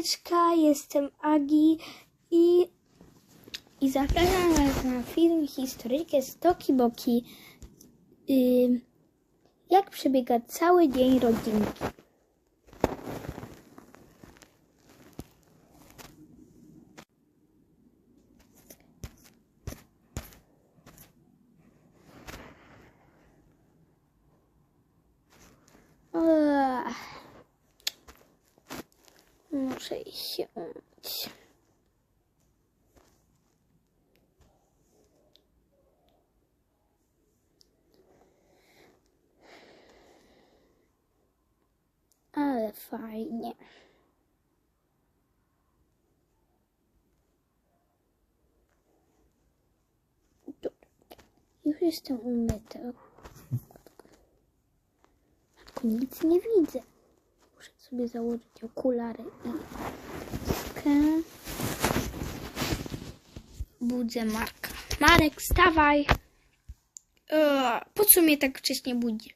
Siemaneczka, jestem Agi i, i zapraszam Was na film historyjkę z Toki Boki. Ym, jak przebiega cały dzień rodzinki. Ech. Umyć. Ale fajnie. Dobra. Już jestem umyta. Nic nie widzę. Sobie założyć okulary i maskę. Budzę Marka. Marek, wstawaj! Eee, po co mnie tak wcześnie budzi?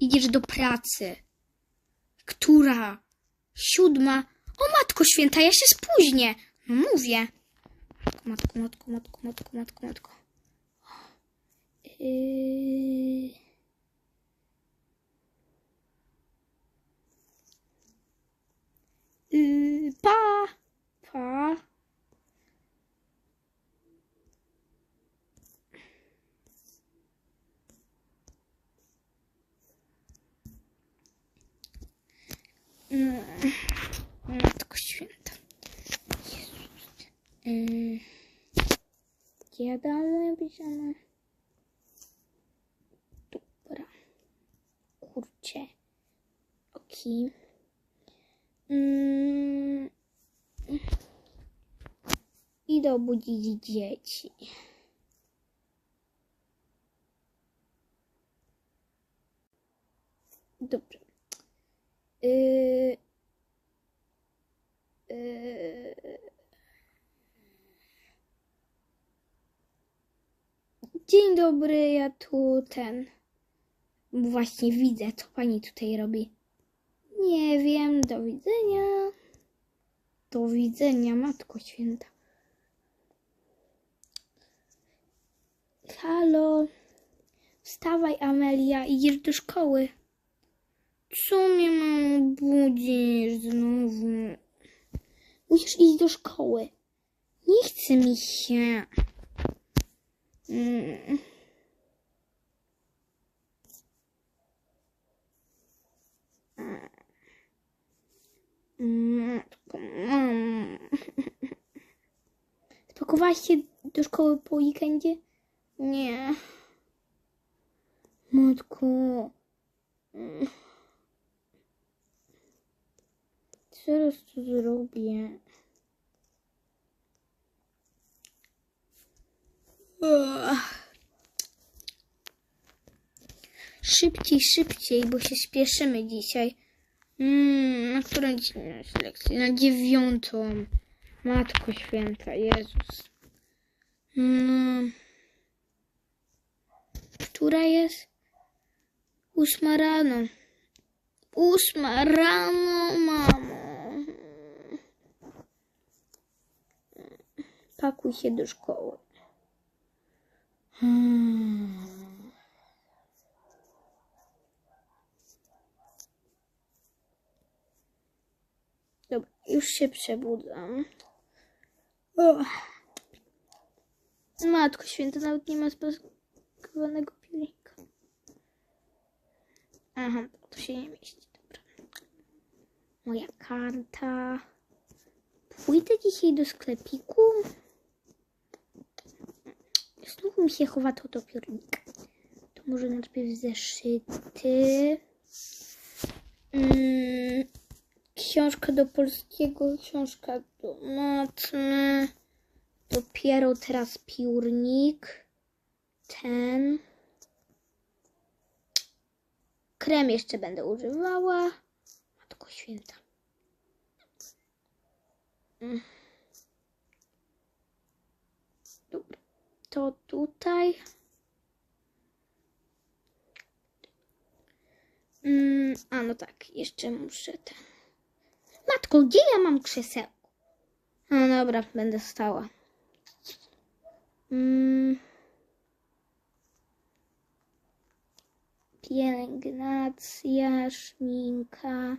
Idziesz do pracy. Która? Siódma. O matko święta, ja się spóźnię. No mówię. Matko, matko, matko, matko, matko, matko. Yy... Yy, pa! Pa! Mm, Matko święta. Jezus. Yy, Gdzie ja dałam moją piżamę? Dobra. Kurczę. Okej. Mm. Idę obudzić dzieci. Dobrze. Yy, yy. Dzień dobry, ja tu ten. Właśnie widzę, co pani tutaj robi. Nie wiem, do widzenia. Do widzenia, Matko Święta. Halo. Wstawaj, Amelia, idziesz do szkoły. Co mnie mamo budzisz znowu? Musisz iść do szkoły. Nie chce mi się. Mm. Matko, mamo. Spakowałaś się do szkoły po weekendzie? Nie. Matko. Mm. Zaraz to zrobię. Szybciej, szybciej, bo się spieszymy dzisiaj. Mm, na którą dzisiaj jest? Na dziewiątą. Matko święta, Jezus. Mm. Która jest? Ósma rano. Ósma rano, mamo. Pakuj się do szkoły. Hmm. Dobra, już się przebudzam. O. Matko święta, nawet nie ma spakowanego pilnika. Aha, to się nie mieści, dobra. Moja karta. Pójdę dzisiaj do sklepiku. Znów mi się chowa to do piórnika. To może najpierw zeszyty. Mm, książka do polskiego, książka do matmy. Dopiero teraz piórnik. Ten. Krem jeszcze będę używała. Matko święta. Mm. Dobra. To tutaj. Mm, a no tak, jeszcze muszę ten. Matko, gdzie ja mam krzesełko? No dobra, będę stała. Mm. Pielęgnacja, szminka.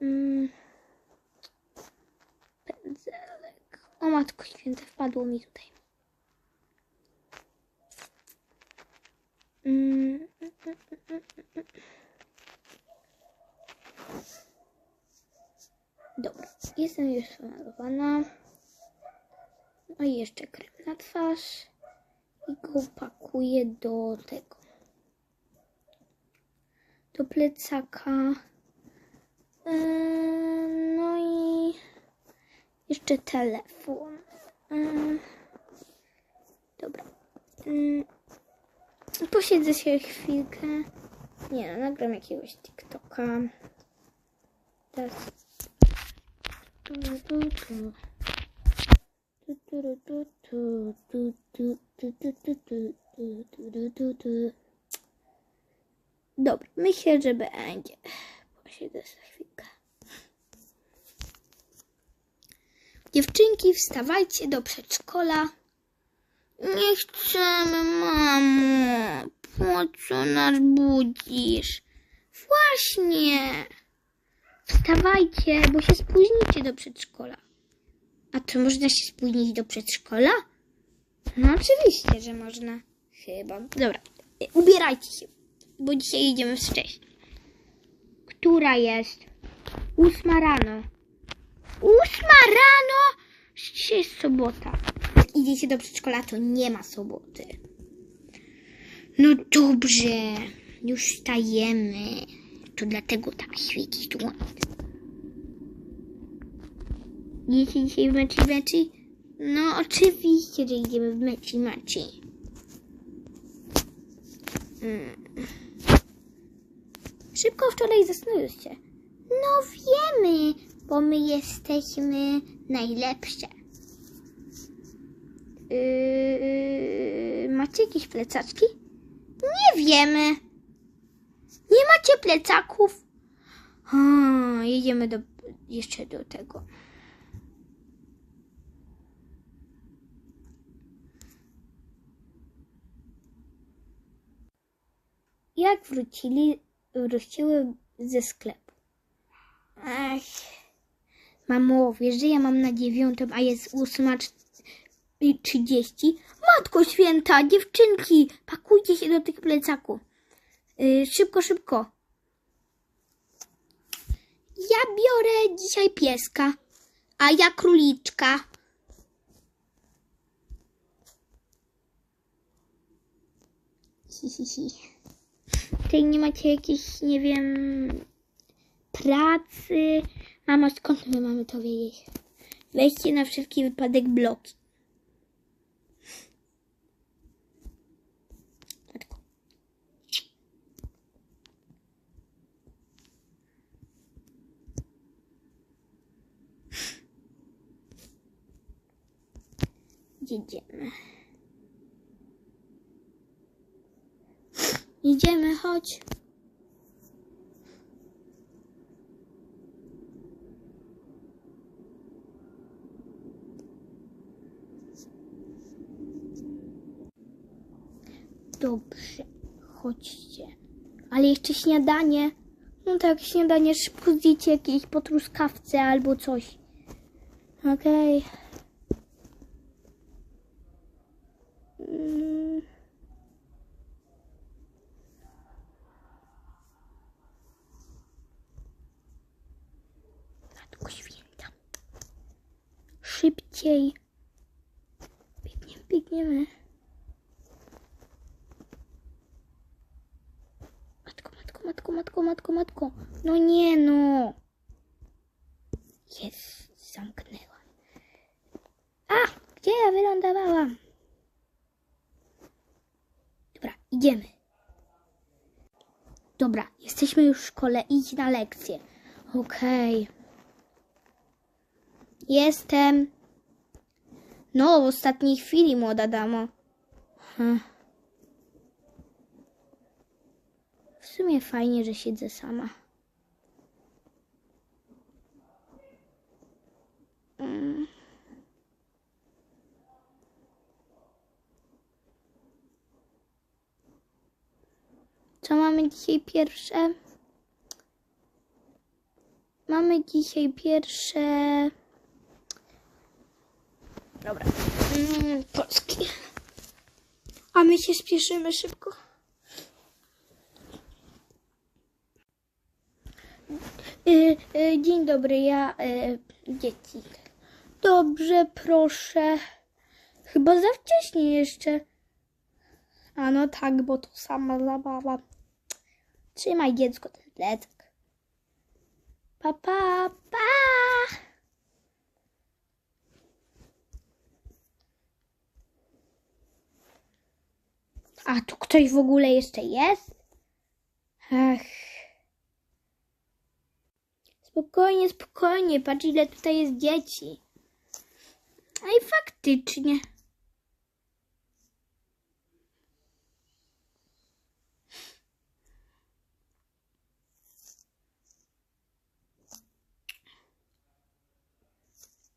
Mm. Pędzelek. O matko święte, wpadło mi tutaj. Dobra, jestem już pomalowana. No i jeszcze krem na twarz. I go pakuję do tego. Do plecaka. Yy, No i jeszcze telefon. Yy, Dobra. Yy, Posiedzę się chwilkę. Nie, no, nagram jakiegoś TikToka. Teraz. Tu, tu, tu. Dobra, myślę, że będzie. Posiedzę za chwilkę. Dziewczynki, wstawajcie do przedszkola. Nie chcemy, mamo. Co nas budzisz? Właśnie. Wstawajcie, bo się spóźnicie do przedszkola. A czy można się spóźnić do przedszkola? No oczywiście, że można. Chyba. Dobra, y, ubierajcie się, bo dzisiaj idziemy wcześniej. Która jest? Ósma rano. Ósma rano? Dzisiaj jest sobota. Jak idziecie do przedszkola, to nie ma soboty. No dobrze, już wstajemy. To dlatego tak świeci słońce. Idziecie dzisiaj w meczi meczi? No oczywiście, że idziemy w meczi meczi. Mm. Szybko wczoraj zasnęłyście. No wiemy, bo my jesteśmy najlepsze. Yy, macie jakieś plecaczki? Nie wiemy. Nie macie plecaków? Hmm, jedziemy do, jeszcze do tego. Jak wrócili, wróciły ze sklepu. Ach, mamo, wiesz, że ja mam na dziewiątą, a jest ósma trz- trzydzieści? Matko święta, dziewczynki, pakujcie się do tych plecaków. Yy, szybko, szybko. Ja biorę dzisiaj pieska, a ja króliczka. Tutaj nie macie jakiejś, nie wiem, pracy. Mamo, skąd my mamy to wiedzieć? Weźcie na wszelki wypadek bloki. Jedziemy. Idziemy, chodź. Dobrze, chodźcie. Ale jeszcze śniadanie. No tak, śniadanie szybko zjecie jakieś po truskawce albo coś. Okej. Mm. Matko święta. Szybciej. Biegniemy, biegniemy. Matko, matko, matko, matko, matko, matko. No nie no. Jest, zamknęła. A, gdzie ja wylądowałam? Dobra, idziemy. Dobra, jesteśmy już w szkole, idź na lekcję. Okej. Jestem... No, w ostatniej chwili, młoda damo. W sumie fajnie, że siedzę sama. Mm. Co mamy dzisiaj pierwsze? Mamy dzisiaj pierwsze... Dobra. Mm, polski. A my się spieszymy szybko. Y, y, dzień dobry, ja y, dzieci. Dobrze, proszę. Chyba za wcześnie jeszcze. A no tak, bo to sama zabawa. Trzymaj dziecko ten plecak. Pa, pa, pa. A tu ktoś w ogóle jeszcze jest? Ach. Spokojnie, spokojnie. Patrz, ile tutaj jest dzieci. A i faktycznie.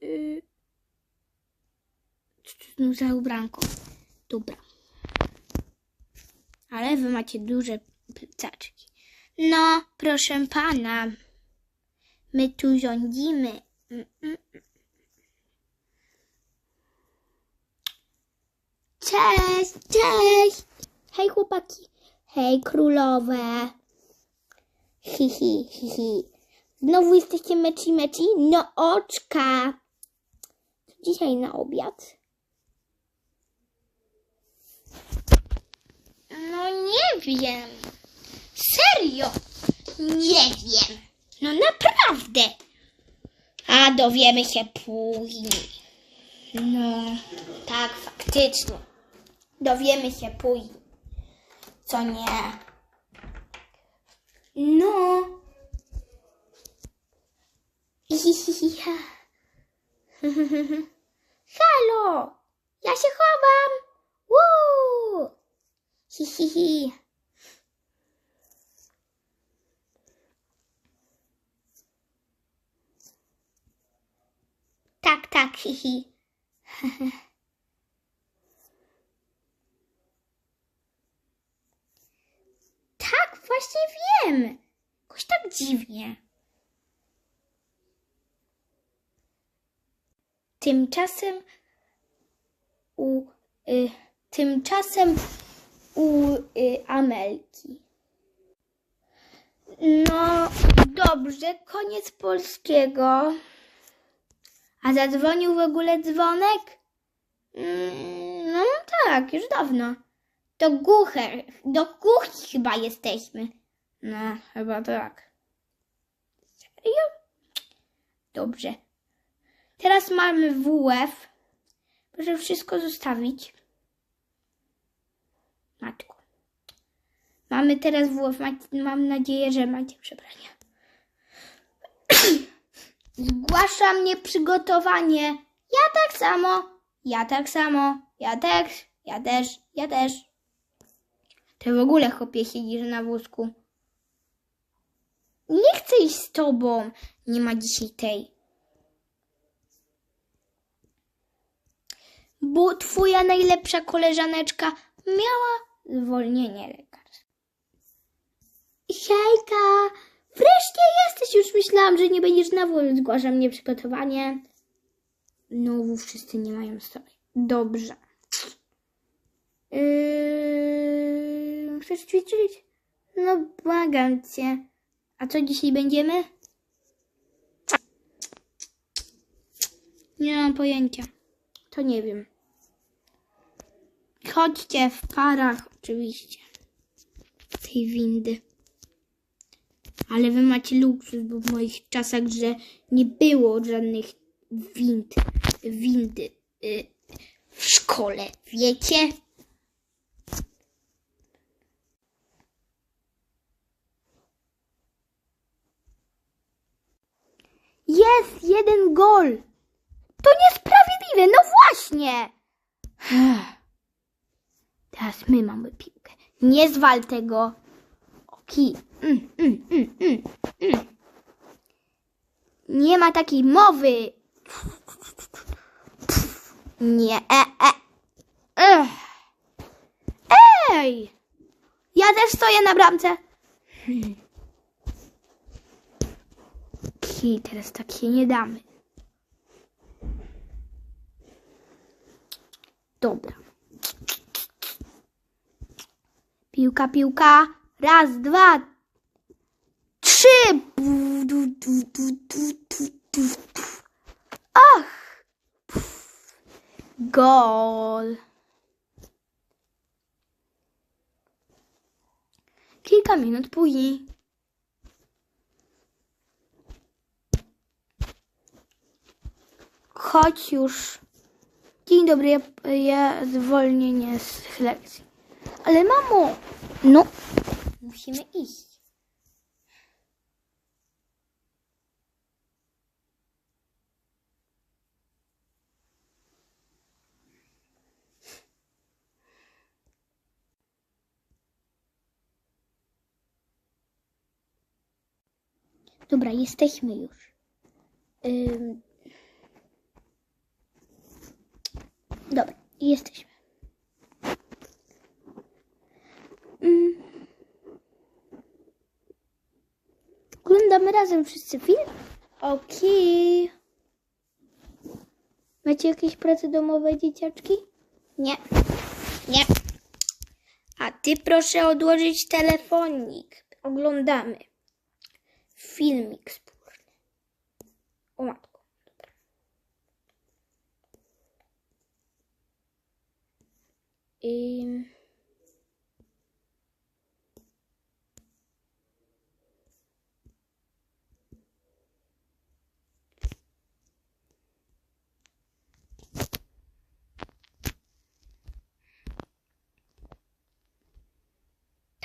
Y... Co to za ubranko? Dobra. Ale wy macie duże plecaczki. No, proszę pana. My tu rządzimy. Mm, mm. Cześć, cześć. Hej chłopaki. Hej królowe. Hi, hi, hi, hi. Znowu jesteście meci, meci? No oczka. Co dzisiaj na obiad? No nie wiem. Serio? Nie wiem. No naprawdę. A dowiemy się później. No, tak, faktycznie. Dowiemy się później. Co nie? No. Hihihiha. Halo! Ja się chowam! Woo! Hihihi. Tak, tak, hihi. tak, właśnie wiem. Jakoś tak dziwnie. Tymczasem u y, tymczasem u y, Amelki. No dobrze, koniec polskiego. A zadzwonił w ogóle dzwonek? Mm, No tak, już dawno. To głuche, do kuchni chyba jesteśmy. No, chyba tak. Serio? Dobrze. Teraz mamy WF. Proszę wszystko zostawić. Matku. Mamy teraz. Macie- Mam nadzieję, że macie przebrania. Zgłaszam nieprzygotowanie. Ja tak samo. Ja tak samo. Ja też. Ja też. Ja też. Ty w ogóle chłopie siedzisz na wózku. Nie chcę iść z tobą. Nie ma dzisiaj tej. Bo twoja najlepsza koleżaneczka miała zwolnienie lekarskie. Hejka! Wreszcie jesteś! Już myślałam, że nie będziesz na wóz. Zgłaszam nieprzygotowanie. Znowu wszyscy nie mają stoi. Dobrze. Yy, chcesz ćwiczyć? No błagam cię. A co dzisiaj będziemy? Nie mam pojęcia. To nie wiem. Chodźcie w parach, oczywiście. Tej windy. Ale wy macie luksus, bo w moich czasach, że nie było żadnych wind, windy y, w szkole. Wiecie? Jest jeden gol. To niesprawiedliwe, no właśnie. Teraz my mamy piłkę. Nie zwal tego. Oki. Mm, mm, mm, mm, mm. Nie ma takiej mowy. Nie. E, e. Ej! Ja też stoję na bramce. Ki, teraz tak się nie damy. Dobra. Piłka, piłka. Raz, dwa, trzy. Ach. Gol. Kilka minut później. Chodź już. Dzień dobry, ja zwolnienie z lekcji. Ale mamo, no, musimy iść. Dobra, jesteśmy już. Ym... Dobra, jesteśmy. Mm. Oglądamy razem wszyscy film? Okej. Macie jakieś prace domowe, dzieciaczki? Nie. Nie. A ty proszę odłożyć telefonik. Oglądamy filmik wspólny. O matko. Dobra.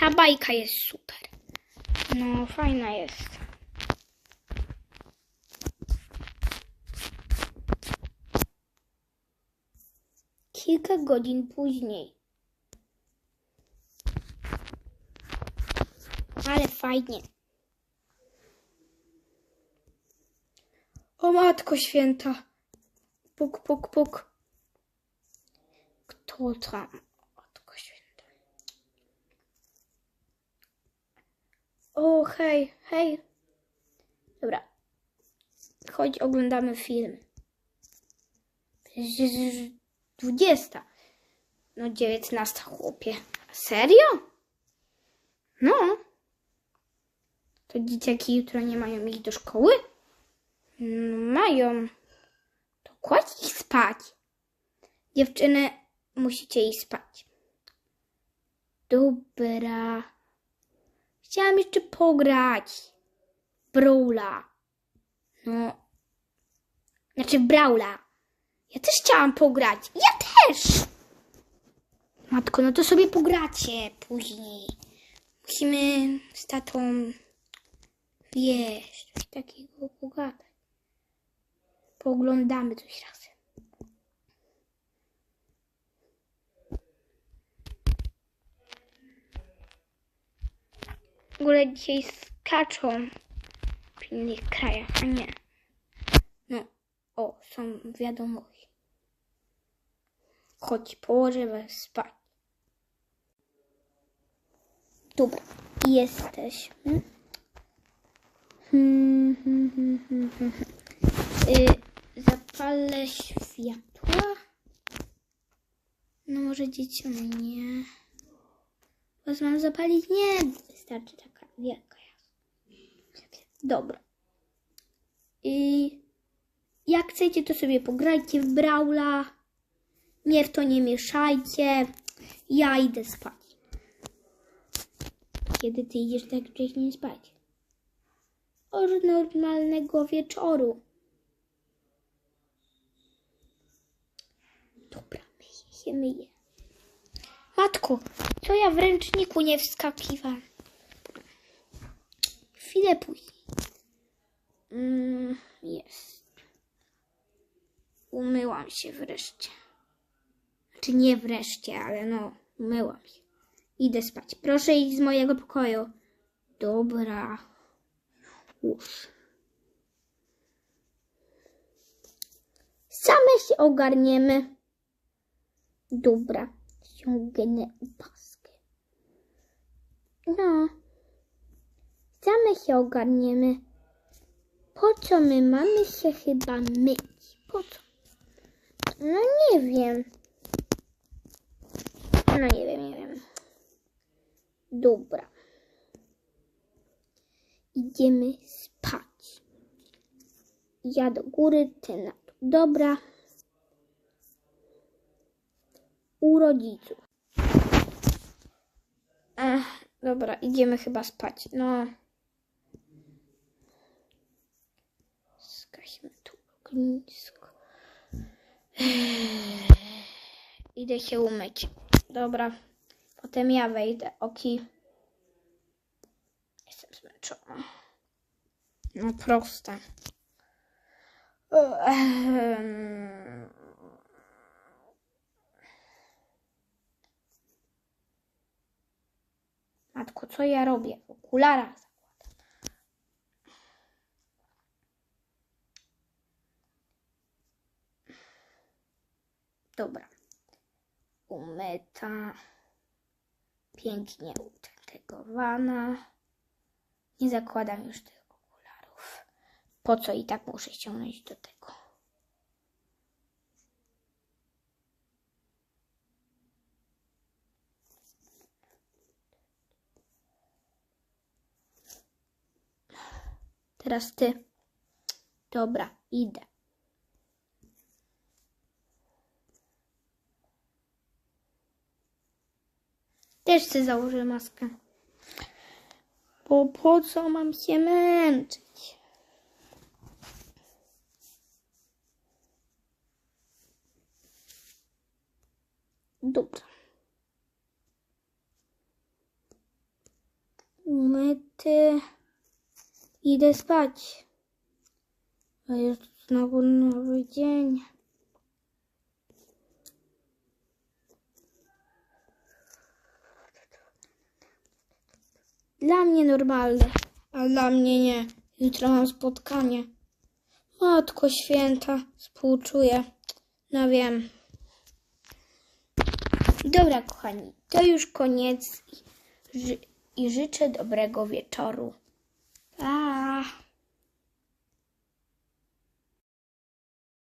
Ta bajka jest super. No, fajna jest. Kilka godzin później. Ale fajnie. O matko święta. Puk, puk, puk. Kto tam? Matko święta. O, hej, hej. Dobra. Chodź, oglądamy film. Przecież jest już 20. No 19, chłopie. Serio? No. To dzieciaki jutro nie mają iść do szkoły? No, mają. To kładź ich spać. Dziewczyny, musicie iść spać. Dobra. Chciałam jeszcze pograć. Brawla. No. Znaczy Brawla. Ja też chciałam pograć. Ja też! Matko, no to sobie pogracie później. Musimy z tatą, wiesz, coś takiego pogadać. Pooglądamy coś razem. W ogóle dzisiaj skaczą w innych krajach, a nie. No, o, są wiadomości. Chodź, położę was spać. Dobra, jesteśmy. Hmm, hmm, hmm, hmm, zapalę światła. No może dzieciom nie. Was mam zapalić? Nie, wystarczy taka wielka jasna. Dobra. I jak chcecie, to sobie pograjcie w Brawla. Mnie w to nie mieszajcie. Ja idę spać. Kiedy ty idziesz tak wcześnie spać? Od normalnego wieczoru. Dobra, myję się, myję. Matko, co ja w ręczniku nie wskakiwałam? Chwilę później. Mm, jest. Umyłam się wreszcie. Znaczy nie wreszcie, ale no, umyłam się. Idę spać. Proszę iść z mojego pokoju. Dobra. Już. Same się ogarniemy. Dobra. Ściągnę paskę. No. Same się ogarniemy. Po co my mamy się chyba myć? Po co? No nie wiem. No nie wiem, nie wiem. Dobra. Idziemy spać. Ja do góry, ty na dół. Dobra. U rodziców. Ech, dobra, idziemy chyba spać. No. Zgaśmy tu ognisko. Ech, Idę się umyć. Dobra. Potem ja wejdę. Oki. Jestem zmęczona. No proste. Ehm. Matko, co ja robię? W Dobra. Umyta. Pięknie utentegowana. Nie zakładam już tych okularów. Po co i tak muszę ściągnąć do tego? Teraz ty. Dobra, idę. Też chcę założę maskę. Bo po co mam się męczyć? Dobra. Umyty. Idę spać. A jest znowu nowy dzień. Dla mnie normalne, a dla mnie nie. Jutro mam spotkanie. Matko święta, współczuję. No wiem. Dobra, kochani, to już koniec i, ży- i życzę dobrego wieczoru. Pa!